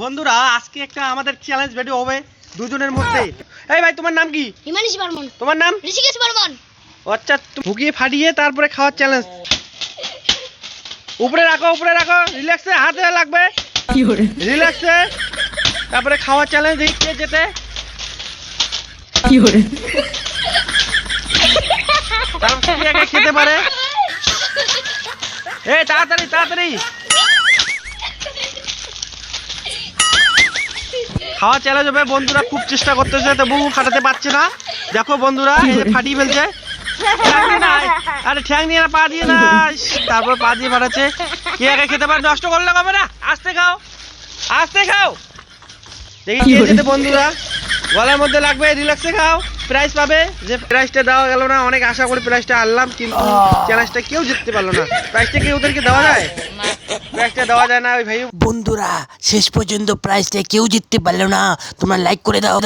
বন্ধুরা আজকে একটা আমাদের চ্যালেঞ্জ ভিডিও হবে দুজনের মধ্যে। এই ভাই তোমার নাম কি? হিমানিশ বর্মন। তোমার নাম? ঋষিকেশ বর্মন। আচ্ছা তুমি ফুকিয়ে ফাটিয়ে তারপরে খাওয়ার চ্যালেঞ্জ উপরে রাখো উপরে রাখো রিল্যাক্সে হাতে লাগবে। রিল্যাক্সে তারপরে খাওয়ার চ্যালেঞ্জ কে যেতে তারপর কে আগে খেতে পারে? এই তাড়াতাড়ি তাড়াতাড়ি। খাওয়া চ্যালেঞ্জ হবে। বন্ধুরা খুব চেষ্টা করতেছে তবু ফাটাতে পারছে না। দেখো বন্ধুরা এই যে ফাটিয়ে ফেলছে। আরে ঠ্যাং দিয়ে না পা দিয়ে না। তারপর পা দিয়ে ফাটাচ্ছে কে আগে খেতে পারে? নষ্ট করলে হবে না? আস্তে খাও। আস্তে খাও। দেখি কে যেতে বন্ধুরা। গলার মধ্যে লাগবে রিল্যাক্সে খাও। প্রাইজ পাবে। যে প্রাইজটা দেওয়া গেল না অনেক আশা করে প্রাইজটা আনলাম কিন্তু চ্যালেঞ্জটা কেউ জিততে পারল না। প্রাইজটা কি ওদেরকে দেওয়া যায়? প্রাইজটা দেওয়া যায় না ওই ভাই বন্ধুরা, শেষ পর্যন্ত প্রাইজটা কেউ জিততে পারল না। তোমরা লাইক করে দাও।